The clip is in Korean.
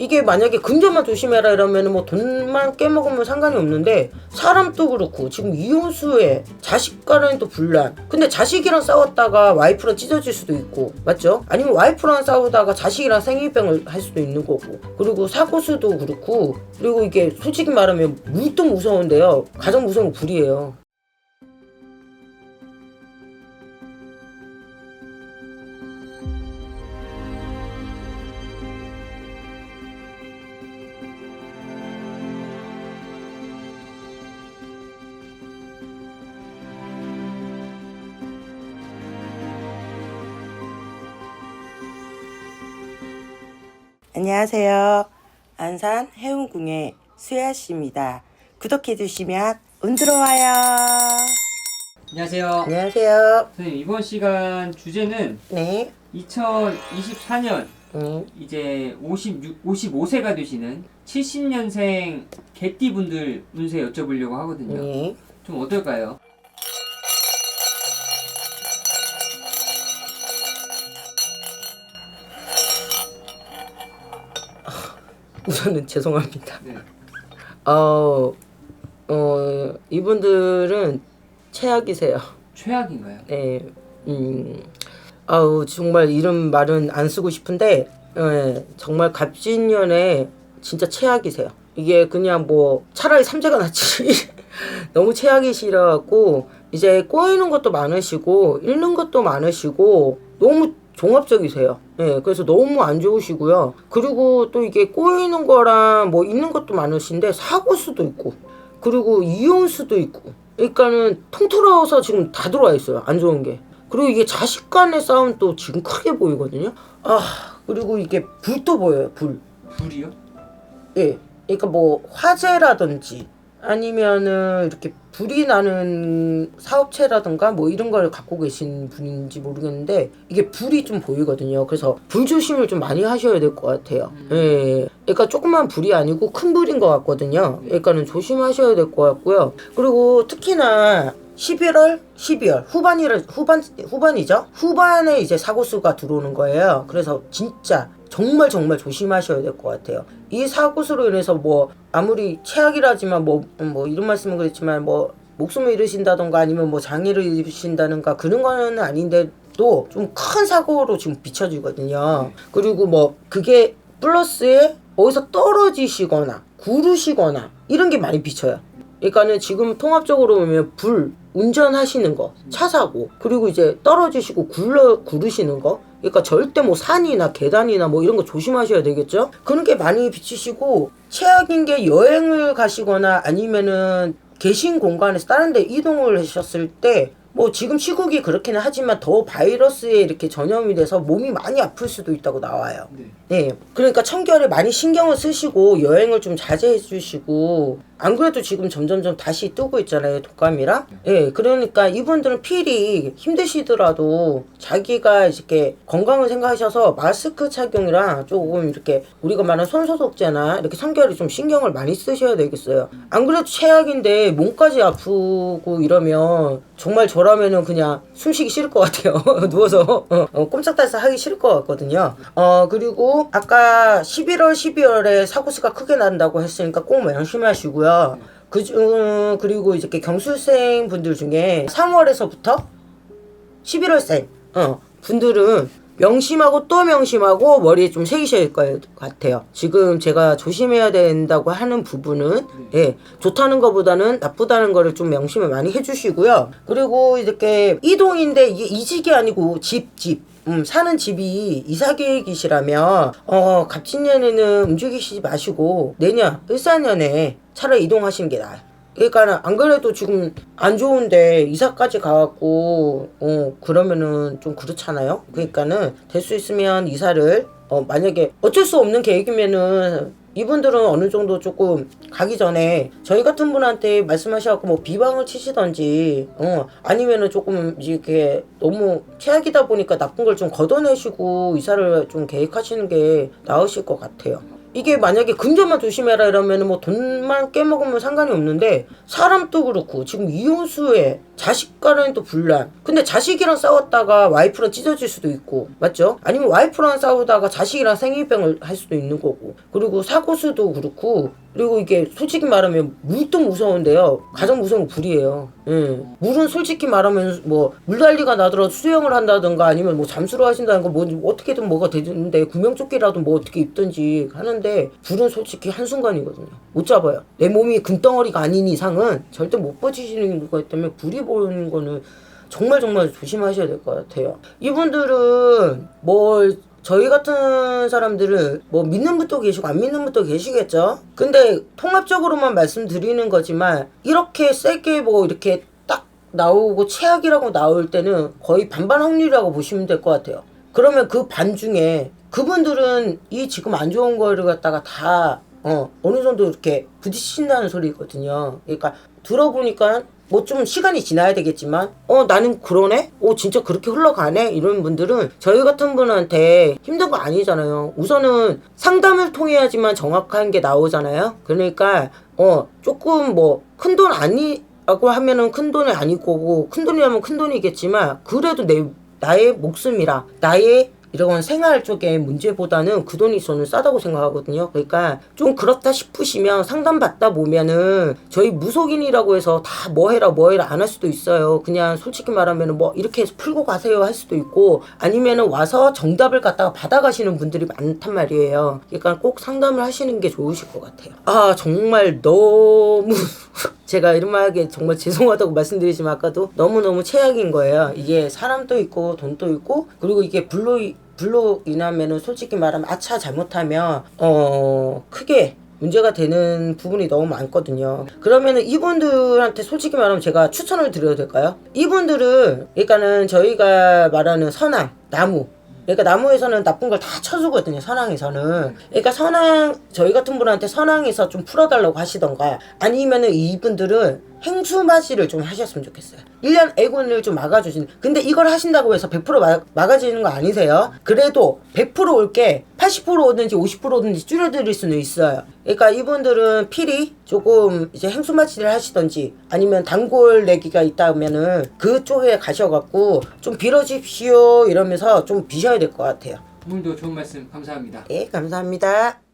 이게 만약에 금전만 조심해라 이러면 뭐 돈만 깨먹으면 상관이 없는데 사람도 그렇고 지금 이혼수에 자식과는 또 분란. 근데 자식이랑 싸웠다가 와이프랑 찢어질 수도 있고 맞죠? 아니면 와이프랑 싸우다가 자식이랑 생일병을 할 수도 있는 거고. 그리고 사고수도 그렇고. 그리고 이게 솔직히 말하면 물도 무서운데요. 가장 무서운 건 불이에요 안녕하세요. 안산 해운궁의 수야 씨입니다. 구독해 주시면 운 들어와요. 안녕하세요. 안녕하세요. 선생님 이번 시간 주제는 네. 2024년 네. 이제 56, 55세가 되시는 70년생 개띠분들 운세 여쭤보려고 하거든요. 네. 좀 어떨까요? 우선은 죄송합니다. 네. 어, 어, 이분들은 최악이세요. 최악인가요? 네. 음, 아우, 정말 이런 말은 안 쓰고 싶은데, 예, 정말 갑진년에 진짜 최악이세요. 이게 그냥 뭐, 차라리 삼재가 낫지. 너무 최악이시라고, 이제 꼬이는 것도 많으시고, 잃는 것도 많으시고, 너무 종합적이세요. 예, 그래서 너무 안 좋으시고요. 그리고 또 이게 꼬이는 거랑 뭐 있는 것도 많으신데, 사고 수도 있고, 그리고 이혼 수도 있고, 그러니까는 통틀어서 지금 다 들어와 있어요. 안 좋은 게. 그리고 이게 자식 간의 싸움도 지금 크게 보이거든요. 아, 그리고 이게 불도 보여요. 불. 불이요? 예. 그러니까 뭐 화재라든지 아니면은 이렇게 불이 나는 사업체라든가 뭐 이런 걸 갖고 계신 분인지 모르겠는데 이게 불이 좀 보이거든요. 그래서 불 조심을 좀 많이 하셔야 될 것 같아요. 예. 그러니까 조그만 불이 아니고 큰 불인 것 같거든요. 그러니까는 조심하셔야 될 것 같고요. 그리고 특히나 11월, 12월 후반이라 후반 후반이죠. 후반에 이제 사고 수가 들어오는 거예요. 그래서 진짜 정말 정말 조심하셔야 될 것 같아요. 이 사고수로 인해서 뭐 아무리 최악이라지만 뭐뭐 이런 말씀은 그렇지만 뭐 목숨을 잃으신다던가 아니면 뭐 장애를 입으신다든가 그런 거는 아닌데도 좀 큰 사고로 지금 비춰지거든요. 그리고 뭐 그게 플러스에 어디서 떨어지시거나 구르시거나 이런 게 많이 비쳐요. 그러니까는 지금 통합적으로 보면 불 운전하시는 거, 차 사고, 그리고 이제 떨어지시고 굴러 구르시는 거. 그러니까 절대 뭐 산이나 계단이나 뭐 이런 거 조심하셔야 되겠죠? 그런 게 많이 비치시고 최악인 게 여행을 가시거나 아니면은 계신 공간에서 다른 데 이동을 하셨을 때 뭐 지금 시국이 그렇기는 하지만 더 바이러스에 이렇게 전염이 돼서 몸이 많이 아플 수도 있다고 나와요. 네. 네. 그러니까 청결에 많이 신경을 쓰시고 여행을 좀 자제해 주시고 안 그래도 지금 점점점 다시 뜨고 있잖아요. 독감이랑. 예. 네, 그러니까 이분들은 필히 힘드시더라도 자기가 이렇게 건강을 생각하셔서 마스크 착용이랑 조금 이렇게 우리가 말하는 손 소독제나 이렇게 청결에 좀 신경을 많이 쓰셔야 되겠어요. 안 그래도 최악인데 몸까지 아프고 이러면 정말 저 라면은 그냥 숨쉬기 싫을 것 같아요. 누워서 어, 어, 꼼짝달싹 하기 싫을 것 같거든요. 어 그리고 아까 11월, 12월에 사고수가 크게 난다고 했으니까 꼭 명심하시고요. 그 중, 그리고 이렇게 경술생 분들 중에 3월에서부터 11월생 어, 분들은 명심하고 또 명심하고 머리에 좀 새기셔야 할것 같아요. 지금 제가 조심해야 된다고 하는 부분은 예, 좋다는 것보다는 나쁘다는 거를 좀 명심을 많이 해주시고요. 그리고 이렇게 이동인데 이게 이직이 아니고 집, 집. 음, 사는 집이 이사 계획이시라면 어, 갑진년에는 움직이시지 마시고 내년 을사년에 차라리 이동하시는 게 나아요. 그러니까 안 그래도 지금 안 좋은데 이사까지 가갖고 어 그러면은 좀 그렇잖아요. 그러니까는 될 수 있으면 이사를 어 만약에 어쩔 수 없는 계획이면은 이분들은 어느 정도 조금 가기 전에 저희 같은 분한테 말씀하셔갖고 뭐 비방을 치시던지 어 아니면은 조금 이렇게 너무 최악이다 보니까 나쁜 걸 좀 걷어내시고 이사를 좀 계획하시는 게 나으실 것 같아요. 이게 만약에 금전만 조심해라 이러면 뭐 돈만 깨먹으면 상관이 없는데 사람도 그렇고 지금 이혼수에 자식 간에는 또 분란 근데 자식이랑 싸웠다가 와이프랑 찢어질 수도 있고 맞죠? 아니면 와이프랑 싸우다가 자식이랑 생일병을 할 수도 있는 거고 그리고 사고수도 그렇고 그리고 이게 솔직히 말하면 물도 무서운데요. 가장 무서운 건 불이에요. 예. 물은 솔직히 말하면 뭐 물난리가 나더라도 수영을 한다든가 아니면 뭐 잠수를 하신다든가 뭐 어떻게든 뭐가 되는데 구명조끼라도 뭐 어떻게 입든지 하는데 불은 솔직히 한순간이거든요. 못 잡아요. 내 몸이 금덩어리가 아닌 이상은 절대 못 버티시는 거기 때문에 불이 보이는 거는 정말 정말 조심하셔야 될 것 같아요. 이분들은 뭘 저희 같은 사람들은 뭐 믿는 분도 계시고 안 믿는 분도 계시겠죠. 근데 통합적으로만 말씀드리는 거지만 이렇게 세게 뭐 이렇게 딱 나오고 최악이라고 나올 때는 거의 반반 확률이라고 보시면 될 것 같아요. 그러면 그 반 중에 그분들은 이 지금 안 좋은 거를 갖다가 다 어, 어느 정도 이렇게 부딪힌다는 소리거든요. 그러니까 들어보니까 뭐 좀 시간이 지나야 되겠지만 어 나는 그러네? 어 진짜 그렇게 흘러가네? 이런 분들은 저희 같은 분한테 힘든 거 아니잖아요. 우선은 상담을 통해야지만 정확한 게 나오잖아요. 그러니까 어 조금 뭐 큰 돈 아니라고 하면은 큰 돈이 아닐 거고 큰 돈이라면 큰 돈이겠지만 그래도 내 나의 목숨이라 나의 이런 생활 쪽의 문제보다는 그 돈이 저는 싸다고 생각하거든요. 그러니까 좀 그렇다 싶으시면 상담 받다 보면은 저희 무속인이라고 해서 다 뭐 해라 뭐 해라 안 할 수도 있어요. 그냥 솔직히 말하면은 뭐 이렇게 해서 풀고 가세요 할 수도 있고 아니면은 와서 정답을 갖다가 받아가시는 분들이 많단 말이에요. 그러니까 꼭 상담을 하시는 게 좋으실 것 같아요. 아 정말 너무 제가 이런 말 하기에 정말 죄송하다고 말씀드리지만 아까도 너무너무 최악인 거예요. 이게 사람도 있고 돈도 있고 그리고 이게 불로 불로 인하면은 솔직히 말하면 아차 잘못하면 어 크게 문제가 되는 부분이 너무 많거든요. 그러면은 이분들한테 솔직히 말하면 제가 추천을 드려도 될까요? 이분들은 그러니까는 저희가 말하는 선앙 나무 그러니까 나무에서는 나쁜 걸 다 쳐주거든요. 선앙에서는. 그러니까 선앙 저희 같은 분한테 선앙에서 좀 풀어달라고 하시던가 아니면은 이분들은 행수맞이를 좀 하셨으면 좋겠어요. 1년 애군을 좀 막아주시는. 근데 이걸 하신다고 해서 100% 막, 막아지는 거 아니세요? 그래도 100%올 게 80% 오든지 50% 오든지 줄여드릴 수는 있어요. 그러니까 이분들은 필히 조금 이제 행수맞이를 하시던지 아니면 단골 내기가 있다면은 그쪽에 가셔갖고 좀 빌어주십시오 이러면서 좀 비셔야 될 것 같아요. 오늘도 좋은 말씀 감사합니다. 예, 감사합니다.